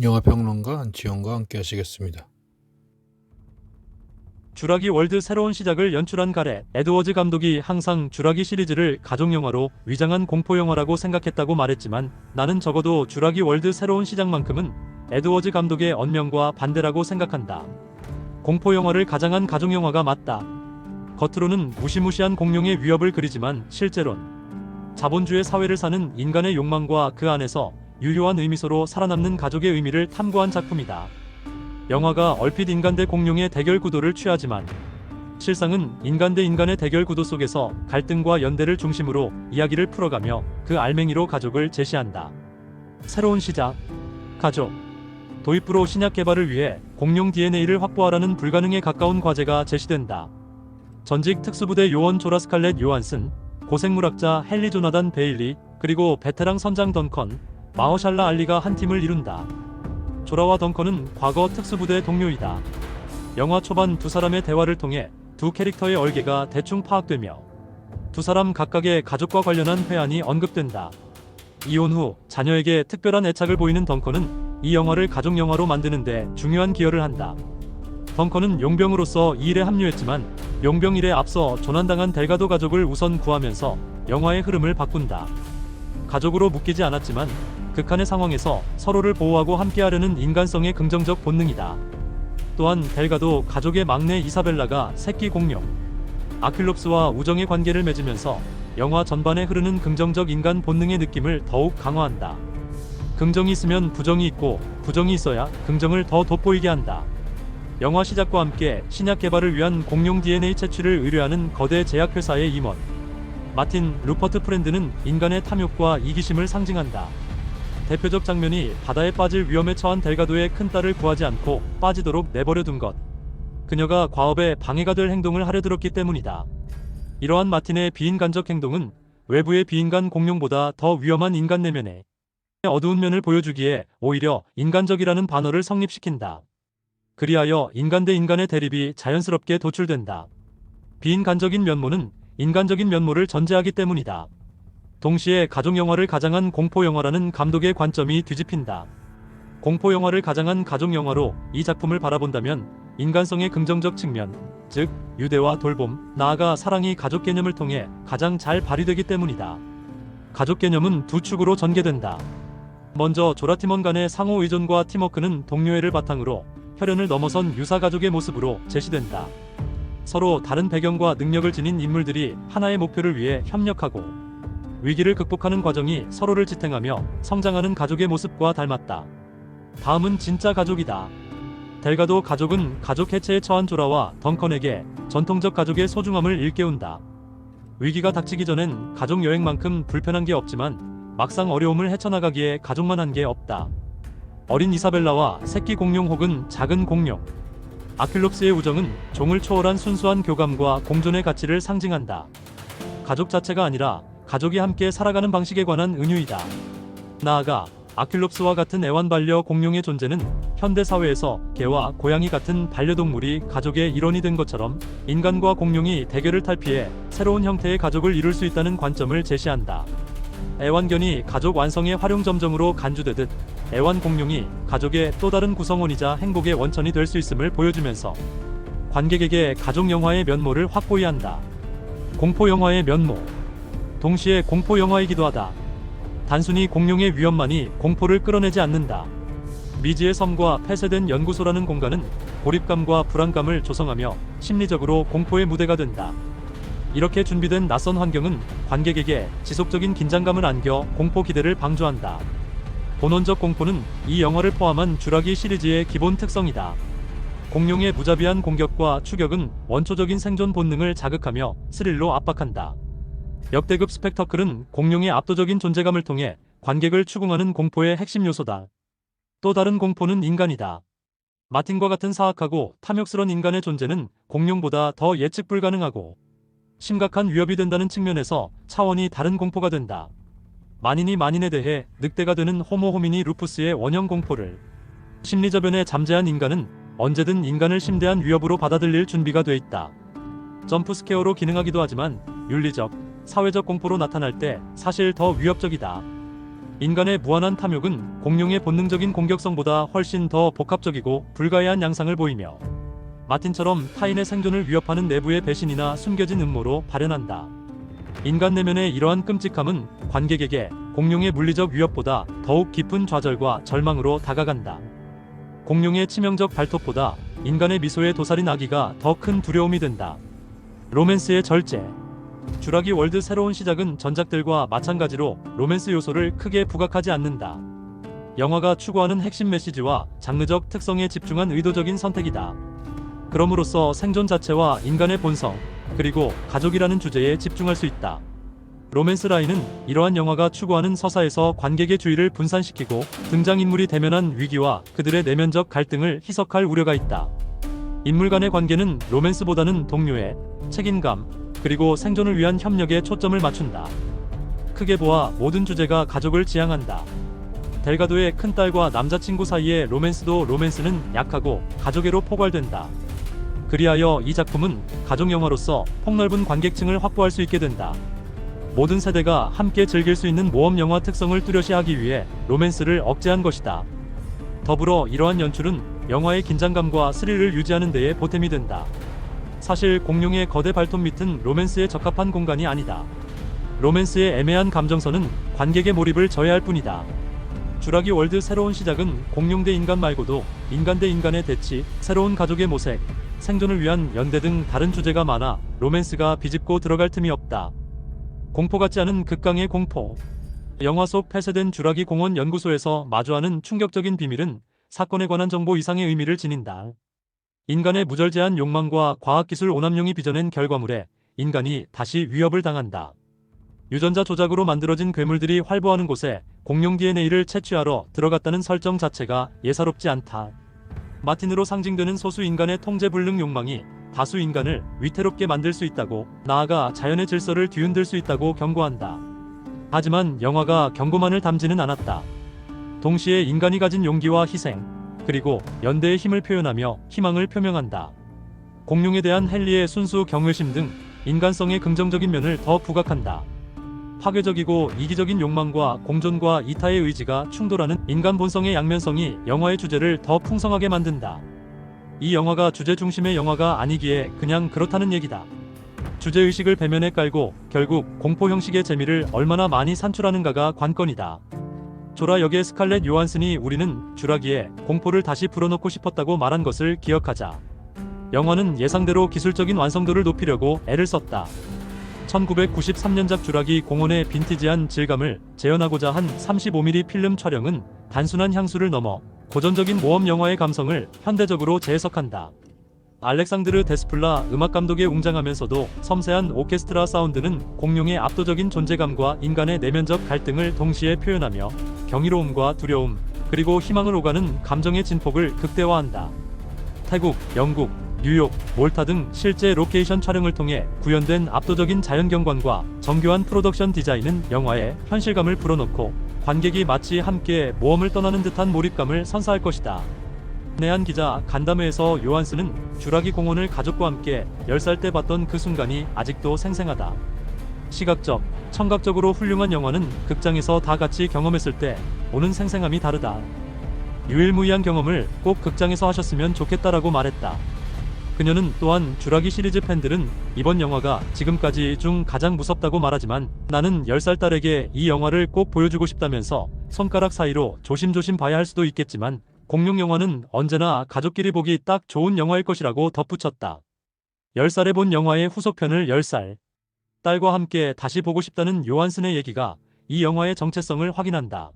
영화평론가 안지영과 함께 하시겠습니다. 주라기 월드 새로운 시작을 연출한 가렛 에드워즈 감독이 항상 주라기 시리즈를 가족 영화로 위장한 공포 영화라고 생각했다고 말했지만 나는 적어도 주라기 월드 새로운 시작만큼은 에드워즈 감독의 언명과 반대라고 생각한다. 공포 영화를 가장한 가족 영화가 맞다. 겉으로는 무시무시한 공룡의 위협을 그리지만 실제론 자본주의 사회를 사는 인간의 욕망과 그 안에서 유효한 의미소로 살아남는 가족의 의미를 탐구한 작품이다. 영화가 얼핏 인간 대 공룡의 대결 구도를 취하지만 실상은 인간 대 인간의 대결 구도 속에서 갈등과 연대를 중심으로 이야기를 풀어가며 그 알맹이로 가족을 제시한다. 새로운 시작. 가족. 도입부로 신약 개발을 위해 공룡 DNA를 확보하라는 불가능에 가까운 과제가 제시된다. 전직 특수부대 요원 조라 스칼렛 요한슨, 고생물학자 헨리 조나단 베일리, 그리고 베테랑 선장 던컨, 마허샬라 알리가 한 팀을 이룬다. 조라와 덩컨은 과거 특수부대 동료이다. 영화 초반 두 사람의 대화를 통해 두 캐릭터의 얼개가 대충 파악되며 두 사람 각각의 가족과 관련한 회한이 언급된다. 이혼 후 자녀에게 특별한 애착을 보이는 덩컨은 이 영화를 가족 영화로 만드는데 중요한 기여를 한다. 덩컨은 용병으로서 이 일에 합류했지만 용병 일에 앞서 조난당한 델가도 가족을 우선 구하면서 영화의 흐름을 바꾼다. 가족으로 묶이지 않았지만 극한의 상황에서 서로를 보호하고 함께하려는 인간성의 긍정적 본능이다. 또한 델가도 가족의 막내 이사벨라가 새끼 공룡 아킬롭스와 우정의 관계를 맺으면서 영화 전반에 흐르는 긍정적 인간 본능의 느낌을 더욱 강화한다. 긍정이 있으면 부정이 있고 부정이 있어야 긍정을 더 돋보이게 한다. 영화 시작과 함께 신약 개발을 위한 공룡 DNA 채취를 의뢰하는 거대 제약회사의 임원 마틴 루퍼트 프렌드는 인간의 탐욕과 이기심을 상징한다. 대표적 장면이 바다에 빠질 위험에 처한 델가도의 큰딸을 구하지 않고 빠지도록 내버려 둔 것. 그녀가 과업에 방해가 될 행동을 하려 들었기 때문이다. 이러한 마틴의 비인간적 행동은 외부의 비인간 공룡보다 더 위험한 인간 내면의 어두운 면을 보여주기에 오히려 인간적이라는 반어를 성립시킨다. 그리하여 인간 대 인간의 대립이 자연스럽게 도출된다. 비인간적인 면모는 인간적인 면모를 전제하기 때문이다. 동시에 가족 영화를 가장한 공포 영화라는 감독의 관점이 뒤집힌다. 공포 영화를 가장한 가족 영화로 이 작품을 바라본다면 인간성의 긍정적 측면, 즉 유대와 돌봄, 나아가 사랑이 가족 개념을 통해 가장 잘 발휘되기 때문이다. 가족 개념은 두 축으로 전개된다. 먼저 조라티먼 간의 상호 의존과 팀워크는 동료애를 바탕으로 혈연을 넘어선 유사 가족의 모습으로 제시된다. 서로 다른 배경과 능력을 지닌 인물들이 하나의 목표를 위해 협력하고 위기를 극복하는 과정이 서로를 지탱하며 성장하는 가족의 모습과 닮았다. 다음은 진짜 가족이다. 델가도 가족은 가족 해체에 처한 조라와 덩컨에게 전통적 가족의 소중함을 일깨운다. 위기가 닥치기 전엔 가족 여행만큼 불편한 게 없지만 막상 어려움을 헤쳐나가기에 가족만 한 게 없다. 어린 이사벨라와 새끼 공룡 혹은 작은 공룡. 아킬롭스의 우정은 종을 초월한 순수한 교감과 공존의 가치를 상징한다. 가족 자체가 아니라 가족이 함께 살아가는 방식에 관한 은유이다. 나아가 아킬롭스와 같은 애완반려 공룡의 존재는 현대 사회에서 개와 고양이 같은 반려동물이 가족의 일원이 된 것처럼 인간과 공룡이 대결을 탈피해 새로운 형태의 가족을 이룰 수 있다는 관점을 제시한다. 애완견이 가족 완성의 활용점정으로 간주되듯 애완 공룡이 가족의 또 다른 구성원이자 행복의 원천이 될 수 있음을 보여주면서 관객에게 가족 영화의 면모를 확고히 한다. 공포 영화의 면모. 동시에 공포 영화이기도 하다. 단순히 공룡의 위험만이 공포를 끌어내지 않는다. 미지의 섬과 폐쇄된 연구소라는 공간은 고립감과 불안감을 조성하며 심리적으로 공포의 무대가 된다. 이렇게 준비된 낯선 환경은 관객에게 지속적인 긴장감을 안겨 공포 기대를 방조한다. 본원적 공포는 이 영화를 포함한 주라기 시리즈의 기본 특성이다. 공룡의 무자비한 공격과 추격은 원초적인 생존 본능을 자극하며 스릴로 압박한다. 역대급 스펙터클은 공룡의 압도적인 존재감을 통해 관객을 추궁하는 공포의 핵심 요소다. 또 다른 공포는 인간이다. 마틴과 같은 사악하고 탐욕스런 인간의 존재는 공룡보다 더 예측 불가능하고 심각한 위협이 된다는 측면에서 차원이 다른 공포가 된다. 만인이 만인에 대해 늑대가 되는 호모 호미니 루푸스의 원형 공포를 심리저변에 잠재한 인간은 언제든 인간을 심대한 위협으로 받아들일 준비가 돼 있다. 점프 스퀘어로 기능하기도 하지만 윤리적, 사회적 공포로 나타날 때 사실 더 위협적이다. 인간의 무한한 탐욕은 공룡의 본능적인 공격성보다 훨씬 더 복합적이고 불가해한 양상을 보이며 마틴처럼 타인의 생존을 위협하는 내부의 배신이나 숨겨진 음모로 발현한다. 인간 내면의 이러한 끔찍함은 관객에게 공룡의 물리적 위협보다 더욱 깊은 좌절과 절망으로 다가간다. 공룡의 치명적 발톱보다 인간의 미소에 도살인 아기가 더 큰 두려움이 된다. 로맨스의 절제. 주라기 월드 새로운 시작은 전작들과 마찬가지로 로맨스 요소를 크게 부각하지 않는다. 영화가 추구하는 핵심 메시지와 장르적 특성에 집중한 의도적인 선택이다. 그럼으로써 생존 자체와 인간의 본성, 그리고 가족이라는 주제에 집중할 수 있다. 로맨스 라인은 이러한 영화가 추구하는 서사에서 관객의 주의를 분산시키고 등장인물이 대면한 위기와 그들의 내면적 갈등을 희석할 우려가 있다. 인물 간의 관계는 로맨스보다는 동료애, 책임감, 그리고 생존을 위한 협력에 초점을 맞춘다. 크게 보아 모든 주제가 가족을 지향한다. 델가도의 큰딸과 남자친구 사이의 로맨스도 로맨스는 약하고 가족애로 포괄된다. 그리하여 이 작품은 가족 영화로서 폭넓은 관객층을 확보할 수 있게 된다. 모든 세대가 함께 즐길 수 있는 모험 영화 특성을 뚜렷이하기 위해 로맨스를 억제한 것이다. 더불어 이러한 연출은 영화의 긴장감과 스릴을 유지하는 데에 보탬이 된다. 사실 공룡의 거대 발톱 밑은 로맨스에 적합한 공간이 아니다. 로맨스의 애매한 감정선은 관객의 몰입을 저해할 뿐이다. 주라기 월드 새로운 시작은 공룡 대 인간 말고도 인간 대 인간의 대치, 새로운 가족의 모색, 생존을 위한 연대 등 다른 주제가 많아 로맨스가 비집고 들어갈 틈이 없다. 공포 같지 않은 극강의 공포. 영화 속 폐쇄된 주라기 공원 연구소에서 마주하는 충격적인 비밀은 사건에 관한 정보 이상의 의미를 지닌다. 인간의 무절제한 욕망과 과학기술 오남용이 빚어낸 결과물에 인간이 다시 위협을 당한다. 유전자 조작으로 만들어진 괴물들이 활보하는 곳에 공룡 DNA를 채취하러 들어갔다는 설정 자체가 예사롭지 않다. 마틴으로 상징되는 소수 인간의 통제불능 욕망이 다수 인간을 위태롭게 만들 수 있다고 나아가 자연의 질서를 뒤흔들 수 있다고 경고한다. 하지만 영화가 경고만을 담지는 않았다. 동시에 인간이 가진 용기와 희생, 그리고 연대의 힘을 표현하며 희망을 표명한다. 공룡에 대한 헨리의 순수 경외심 등 인간성의 긍정적인 면을 더 부각한다. 파괴적이고 이기적인 욕망과 공존과 이타의 의지가 충돌하는 인간 본성의 양면성이 영화의 주제를 더 풍성하게 만든다. 이 영화가 주제 중심의 영화가 아니기에 그냥 그렇다는 얘기다. 주제 의식을 배면에 깔고 결국 공포 형식의 재미를 얼마나 많이 산출하는가가 관건이다. 조라 역의 스칼렛 요한슨이 우리는 주라기에 공포를 다시 불어넣고 싶었다고 말한 것을 기억하자. 영화는 예상대로 기술적인 완성도를 높이려고 애를 썼다. 1993년작 주라기 공원의 빈티지한 질감을 재현하고자 한 35mm 필름 촬영은 단순한 향수를 넘어 고전적인 모험 영화의 감성을 현대적으로 재해석한다. 알렉상드르 데스플라 음악 감독에 웅장하면서도 섬세한 오케스트라 사운드는 공룡의 압도적인 존재감과 인간의 내면적 갈등을 동시에 표현하며 경이로움과 두려움, 그리고 희망을 오가는 감정의 진폭을 극대화한다. 태국, 영국, 뉴욕, 몰타 등 실제 로케이션 촬영을 통해 구현된 압도적인 자연경관과 정교한 프로덕션 디자인은 영화에 현실감을 불어넣고 관객이 마치 함께 모험을 떠나는 듯한 몰입감을 선사할 것이다. 내한 기자 간담회에서 요한스는 주라기 공원을 가족과 함께 10살 때 봤던 그 순간이 아직도 생생하다. 시각적, 청각적으로 훌륭한 영화는 극장에서 다 같이 경험했을 때 오는 생생함이 다르다. 유일무이한 경험을 꼭 극장에서 하셨으면 좋겠다라고 말했다. 그녀는 또한 주라기 시리즈 팬들은 이번 영화가 지금까지 중 가장 무섭다고 말하지만 나는 10살 딸에게 이 영화를 꼭 보여주고 싶다면서 손가락 사이로 조심조심 봐야 할 수도 있겠지만 공룡 영화는 언제나 가족끼리 보기 딱 좋은 영화일 것이라고 덧붙였다. 10살에 본 영화의 후속편을 10살 딸과 함께 다시 보고 싶다는 요한슨의 얘기가 이 영화의 정체성을 확인한다.